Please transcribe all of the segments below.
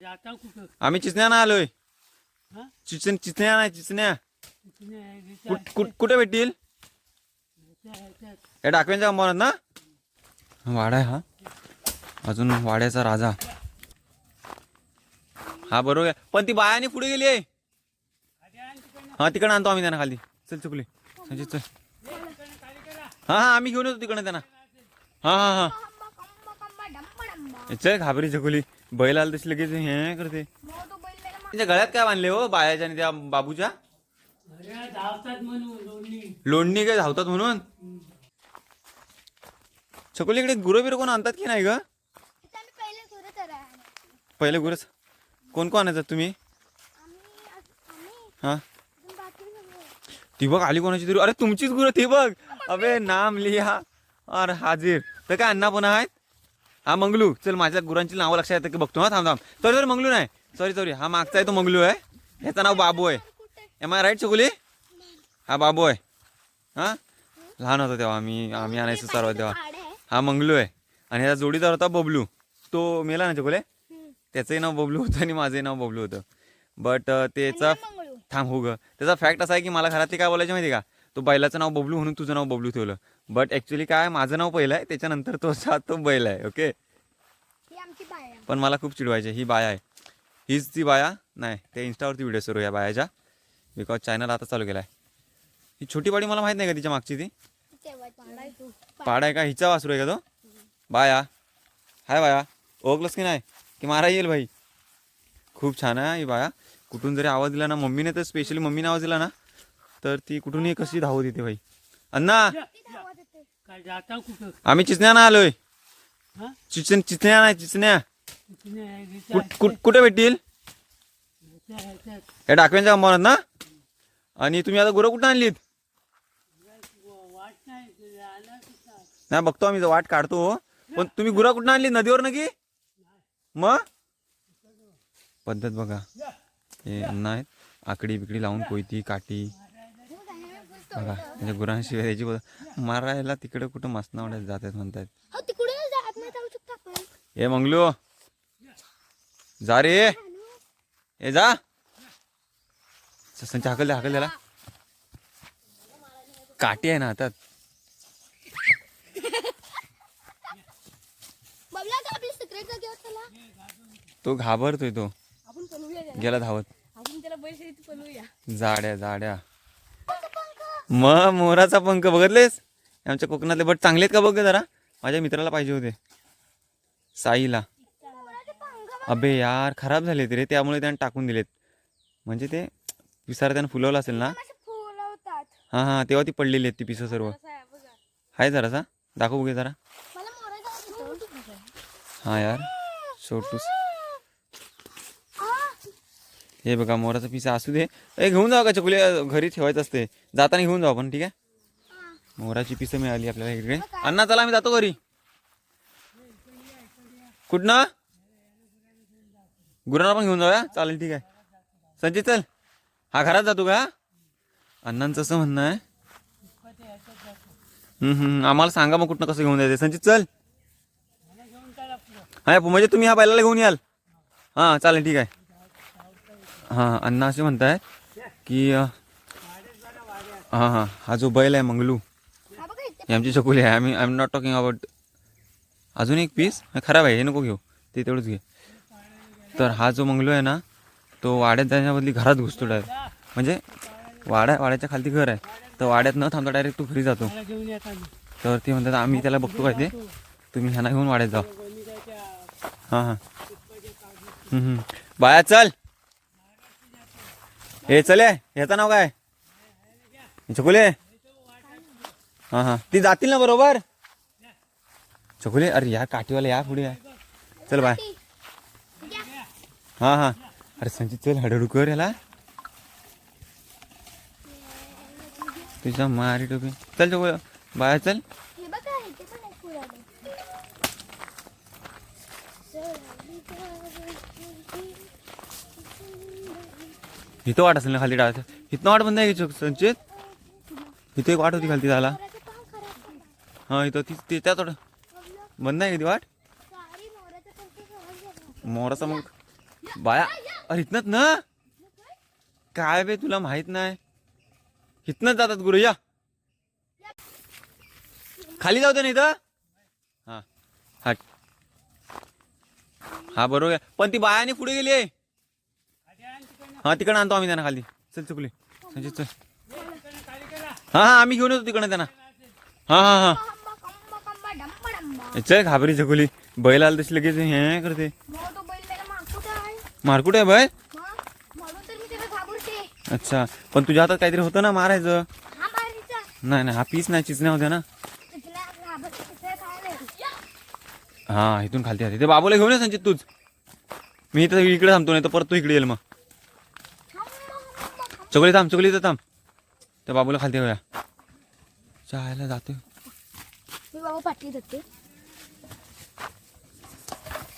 आता कुठं आम्ही चिचण्यानं आलोय. हा? चिचन चिचण्या नाही चिचण्या. कुठ- कुठ- कुठे भेटतील? त्या- या डाकव्यांच्या अंबावरात ना? वाडा आहे हा. अजून वाड्याचा राजा. हा बरोबर आहे. पण ती बायाने पुढे गेली आहे. हा तिकडे आणतो आम्ही त्यांना खाली. चल चुकले. संजित चल. हा हा आम्ही घेऊन येतो तिकडे त्यांना. हा हा हा. चल घाबरी चकुली. बैल आलं तशी लगेच हे करते. त्यांच्या गळ्यात काय बांधले हो बायाच्या आणि त्या बाबूच्या? लोंडणी काय धावतात म्हणून? चकुली इकडे गुरं बिरं कोण आणतात की नाही ग? पहिले गुरच कोण कोण आणायचं तुम्ही? हा? ती बघ आली कोणाची तरी. अरे तुमचीच गुरं ती बघ. अबे नाम लिहा. अरे हाजीर. तर काय अण्णा पण आहेत? हा मंगलू चल माझ्या गुरांची नावं लक्षात येतं की बघतो हा थांब थांब. सॉरी सॉरी मंगलू नाही. सॉरी सॉरी हा मागचा आहे तो मंगलू आहे. याचं नाव बाबू आहे. एम आय राईट चकुली हा बाबू आहे. हा? लहान होता तेव्हा आम्ही आम्ही आणायचो सर्वात तेव्हा. हा मंगलू आहे. आणि याचा जोडीदार होता बबलू. तो मेला ना चकोले त्याचंही नाव बबलू होतं आणि माझंही नाव बबलू होतं. बट त्याचा थांब हो ग त्याचा फॅक्ट असा आहे की मला घरातली काय बोलायचे माहिती का? तो बैलाचं नाव बबलू म्हणून तुझं नाव बबलू ठेवलं. बट ॲक्च्युली काय माझं नाव पहिलं आहे त्याच्यानंतर तो सा तो बैल आहे ओके पण मला खूप चिडवायचे ही बाया आहे. हीच ती बाया नाही त्या इन्स्टावरती व्हिडिओ सुरू आहे या बायाच्या बिकॉज चॅनल आता चालू केला आहे ही छोटी बाडी मला माहीत नाही का तिच्या मागची ती? पाडा आहे का? हिचा वासरू आहे का तो? बाया. हाय बाया. ओळखलंस की नाही? की मारा येईल भाई? खूप छान आहे ही बाया. कुठून जरी आवाज दिला ना मम्मीने तर स्पेशली मम्मीने आवाज दिला ना तर ती कुठूनही कशी धावत येते भाई. अण्णा! काय जाता कुठं? आम्ही चिचण्यानं आलोय. हा? चिचन चिचण्या नाही चिचण्या. कुठे नाही, कुठ- कुठ- कुठे भेटतील? या डाकव्यांच्या अंबावरात ना? आणि तुम्ही आता गुरं कुठं आणलीत? वाट नाही तुला आला कुठं नाही बघतो आम्ही वाट काढतो. पण तुम्ही गुरा कुठं आणली नदीवर नकी मग? पद्धत बघा. हे आहेत आकडी बिकडी लावून कोयती काठी. बघा म्हणजे गुरांशिवाय याची मारायला तिकडे कुठं मसनावड्यात जात आहेत म्हणतात तिकडे जात नाही जाऊ शकतो आपण. ए मंगलू. जा रे. ए जा. संच हाकल द्या हाकल द्याला काठी आहे ना हातात. त्याला. तो घाबरतोय तो. आपण पळूया. त्याला. गेला धावत. आपण त्याला पैसे पळूया. जाड्या जाड्या. मग मोराचा पंख बघितलेस? आमच्या कोकणातले बट चांगले आहेत का बघ जरा? माझ्या मित्राला पाहिजे होते. साईला. अबे यार खराब झालेत रे त्यामुळे त्याने टाकून दिलेत. म्हणजे ते पिसारा त्यानं फुलवलं असेल ना? हां हां तेव्हा ती पडलेली आहेत ती पिसं सर्व. आहे जरासा. दाखव बघे जरा. हां यार छोटूस हे बघा मोराचा पिसा असू दे. ए घेऊन जाऊ का चकुले? घरी ठेवायचं असते. जाताना घेऊन जाऊ आपण ठीक आहे? मोराची पिसं मिळाली आपल्याला इकडे. अण्णा चला आम्ही जातो घरी. कुठनं? गुरांना पण घेऊन जाऊया? चालेल ठीक आहे. संचित चल. हा घरात जातो का? अण्णांचं असं म्हणणं आहे. आम्हाला सांगा मग कुठनं कसं घेऊन जायचं. संचित चल. हा म्हणजे तुम्ही ह्या बैलाला घेऊन याल. हां चालेल ठीक आहे. हां अण्णा असे म्हणताय की हां हां हा जो बैल आहे मंगलू हा ही आमची चकुली आहे. आम्ही I am not talking about अजून एक पीस खराब आहे हे नको घेऊ. ते तेवढंच घे. तर हा जो मंगलू आहे ना तो वाड्यात जाण्याबदली घरात घुसतो डायरेक्ट म्हणजे वाड्या वाड्याच्या खालती घर आहे. तर वाड्यात न थांबता डायरेक्ट तो घरी जातो. तर ते म्हणतात आम्ही त्याला बघतो काय ते? तुम्ही ह्यांना घेऊन वाड्यात जा. हां हां. बाया चल. हे चले ह्याचं नाव काय? छकुले? हां हां. ती जातील ना बरोबर? छकुले अरे या काठीवाला या पुढे या. चल बाय. हां हां. अरे संचित चल हळूहळू कर याला. तुझा मारी टोपी चल छकुल. बाय चल. इथं वाट असेल ना खाली डाळ. इथनं वाट बंद आहे संचित? इथे एक वाट होती खाली झाला. हा इथं ती ते त्यात बंद आहे कधी वाट? मोराचं मोराचा मग बाया अरे इथनच ना? काय बे तुला माहीत नाही. इथनच जातात गुरु या. खाली जाऊ दे ना इथं. हा हा हा बरोबर पण ती बायाने पुढे गेली आहे. हा तिकडं आणतो आम्ही त्यांना खाली. चल चुकली. संजित चल. हा हा आम्ही घेऊन येतो तिकडं त्यांना. हा हा हा. चल घाबरी चकुली. बैल आलं तशी लगेच हे करते. मारकुट आहे बैल? अच्छा पण तुझ्या हातात काहीतरी होतं ना मारायचं? नाही नाही हा पीस नाही चिचण्या होत्या ना. हा इथून खालती हाती ते बाबूला घेऊन ये संचित तूच. मी इथं इकडे थांबतो नाही तर परत तू इकडे येईल मग. चकोली थांब चकोली इथं थांब. त्या बाबूला खालती घेऊया चायला जाते मी बाबा पाटली जाते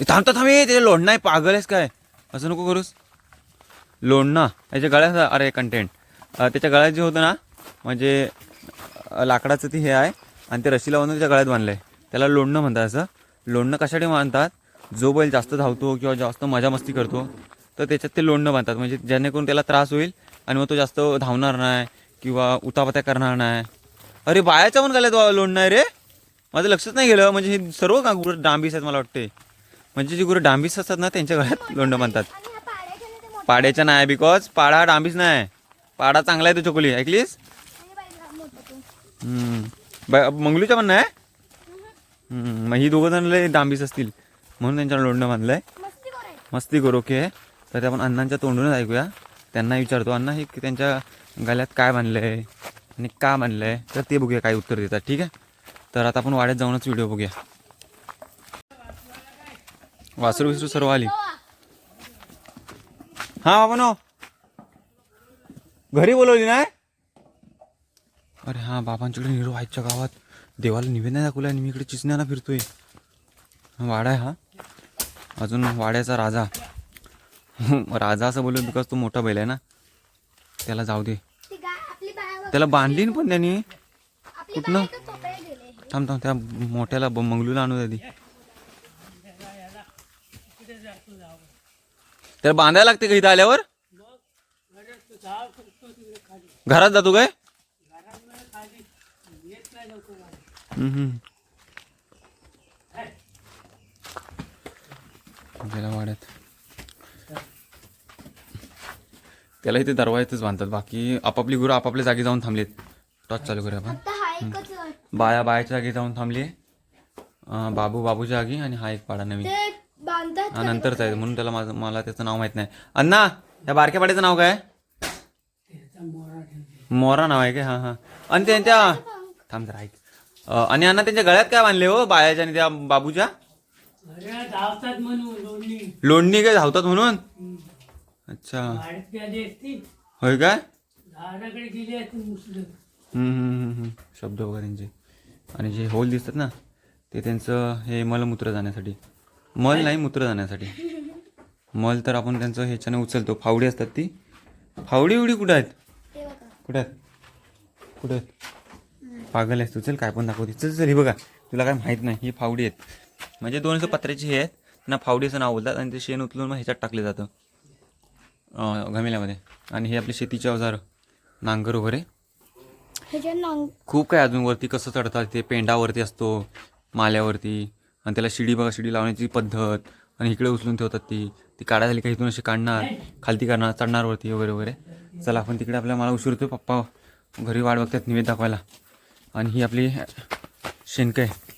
ए, थांब लोणं आहे पागल आहेस काय? असं नको करूस. लोणनं याच्या गळ्यात अरे कंटेंट त्याच्या गळ्यात जे होतं ना म्हणजे लाकडाचं ते हे आहे आणि ते रशी लावून त्याच्या गळ्यात बांधलं आहे त्याला लोणनं म्हणतात असं. लोणनं कशासाठी बांधतात जो बैल जास्त धावतो किंवा जास्त मजा मस्ती करतो तर त्याच्यात ते लोणनं बांधतात. म्हणजे जेणेकरून त्याला त्रास होईल आणि मग तो जास्त धावणार नाही किंवा उतापत्या करणार नाही. अरे बायाच्या पण गळ्यात वा- लोणनं आहे रे. माझं लक्षच नाही गेलं. म्हणजे हे सर्व का गुरं डांबीस आहेत मला वाटते. म्हणजे जी गुरं डांबीस असतात ना त्यांच्या गळ्यात लोंड बांधतात. पाड्याच्या नाही नाही बिकॉज पाडा हा डांबीस नाही. पाडा चांगला आहे तो चकोली. ऐकलीस? मंगलूच्या पण नाही? मग ही दोघं जण लय डांबीस असतील. म्हणून त्यांच्या लोंड बांधलंय. मस्ती करू ओके तर ते आपण अण्णांच्या तोंडूनच ऐकूया. त्यांना विचारतो अण्णा हे त्यांच्या गळ्यात काय बांधलंय आणि का बांधलंय तर ते बघूया काय उत्तर देतात ठीक आहे? तर आता आपण वाड्यात जाऊनच व्हिडिओ बघूया. वासरू विसरू सर्व आली. हा बाबा नो घरी बोलवली ना? अरे हा बाबांच्याकडे निरो आईच्या गावात. देवाला निवेदन दाखवलं आणि मी इकडे चिचण्याला फिरतोय. वाडा आहे हा. अजून वाड्याचा राजा. राजा असं बोललो बिकॉज तो मोठा बैल आहे ना त्याला जाऊ दे. त्याला बांधली पण त्यांनी. कुठनं? गेले. थांब थांब त्या मोठ्याला मंगलूला आणू आधी. त्याला बांधायला लागते का इथं आल्यावर? घरात जातो काय? घरामध्ये खाली येत नाही लवकर बाहेर. हम्म, हम्म. गेला वाड्यात त्याला इथे दरवाजातच बांधतात. बाकी आपापली गुरं आपापल्या जागी जाऊन थांबलेत. टॉच चालू करूया आपण. बाया बायाच्या जागी जाऊन थांबली. अं, बाबू बाबूच्या जागी आणि हा एक पाडा नवीन. हा नंतरच आहे. म्हणून त्याला माझं मला त्याचं नाव माहीत नाही. अण्णा या बारक्या पाड्याचं नाव काय? त्याचा मोरा नाव आहे काय? हा हा. आणि त्यांच्या थांब जरा ऐक. अं, आणि अण्णा त्यांच्या गळ्यात काय बांधले हो? बायाच्या आणि त्या बाबूच्या? अरे धावतात म्हणून दोन्ही लोणणी काय धावतात म्हणून? अच्छा. होय काय. शब्द वगैरे त्यांचे आणि जे होल दिसतात ना ते त्यांचं हे मलमूत्र जाण्यासाठी. मल नाही मूत्र जाण्यासाठी. मल तर आपण त्यांचं ह्याच्याने उचलतो. फावडी असतात ती. फावडी उडी कुठं आहेत? कुठे आहेत? कुठे आहेत? पागल आहेस तू. चल काय पण दाखवते. चल चल हे बघा. तुला काय माहीत नाही ही फावडी आहेत. म्हणजे दोन पत्र्याची हे आहेत. त्यांना फावडी असं नाव बोलतात आणि ते शेण उचलून मग ह्याच्यात टाकले जातं. घमेल्यामध्ये. आणि हे आपले शेतीचे अवजार नांगर वगैरे. खूप काय अजून वरती कसं चढतात ते पेंडावरती असतो माल्यावरती. आणि त्याला शिडी बघा शिडी लावण्याची पद्धत. आणि इकडे उचलून ठेवतात ती. ती काढा झाली का इथून अशी काढणार खालती करणार चढणार वरती वगैरे वगैरे. चला आपण तिकडे आपल्या मला उशीर होतो पप्पा घरी वाट बघतात निवेद दाखवायला. आणि ही आपली शेणकं आहे.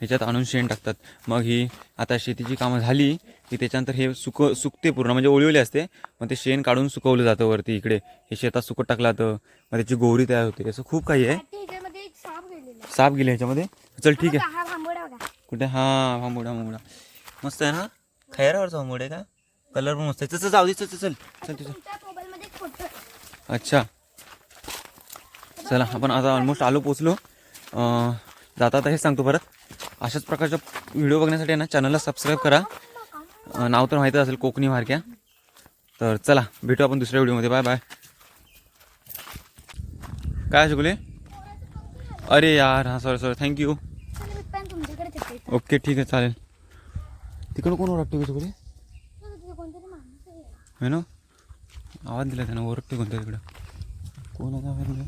ह्याच्यात आणून शेण टाकतात. मग ही आता शेतीची कामं झाली की त्याच्यानंतर हे सुक सुकते पूर्ण म्हणजे ओळीवले असते. मग ते शेण काढून सुकवलं जातं वरती इकडे. हे शेतात सुकत टाकलं जातं. मग त्याची गोवरी तयार होते. असं खूप काही आहे. साप गेले ह्याच्यामध्ये? चल ठीक आहे. हा कुठे? हा भांबुडा भांबुडा मस्त आहे ना? खैरावरचा भांबुड आहे का? कलर पण मस्त आहे. चल चल, जाऊ दे. चल चल चल. तुझं फोटो. अच्छा. चला आपण आता ऑलमोस्ट आलो पोचलो जाता आता हेच सांगतो परत. अशाच प्रकारच्या व्हिडिओ बघण्यासाठी आहे ना चॅनलला सबस्क्राईब करा. नाव तर माहीतच असेल कोकणी मार्क्या तर चला भेटू आपण दुसऱ्या व्हिडिओमध्ये. बाय बाय काय शिकले अरे यार हां सॉरी सॉरी थँक्यू ओके ठीक आहे चालेल. तिकडं कोण ओळखते का शिकले कोणतरी ना? आवाज दिला त्यानं ओरडते कोणत्या तिकडं कोण आवाज दिला?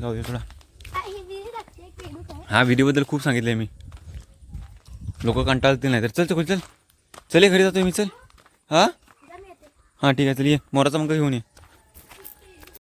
जाऊ दे थोडा हा, ही आहे व्हिडिओबद्दल खूप सांगितलं मी. लोक कंटाळतील नाही तर. चल चल चल? चल ये घरी जातो मी चल. हां? हां ठीक आहे चल ये. मोराचा मग घेऊन ये.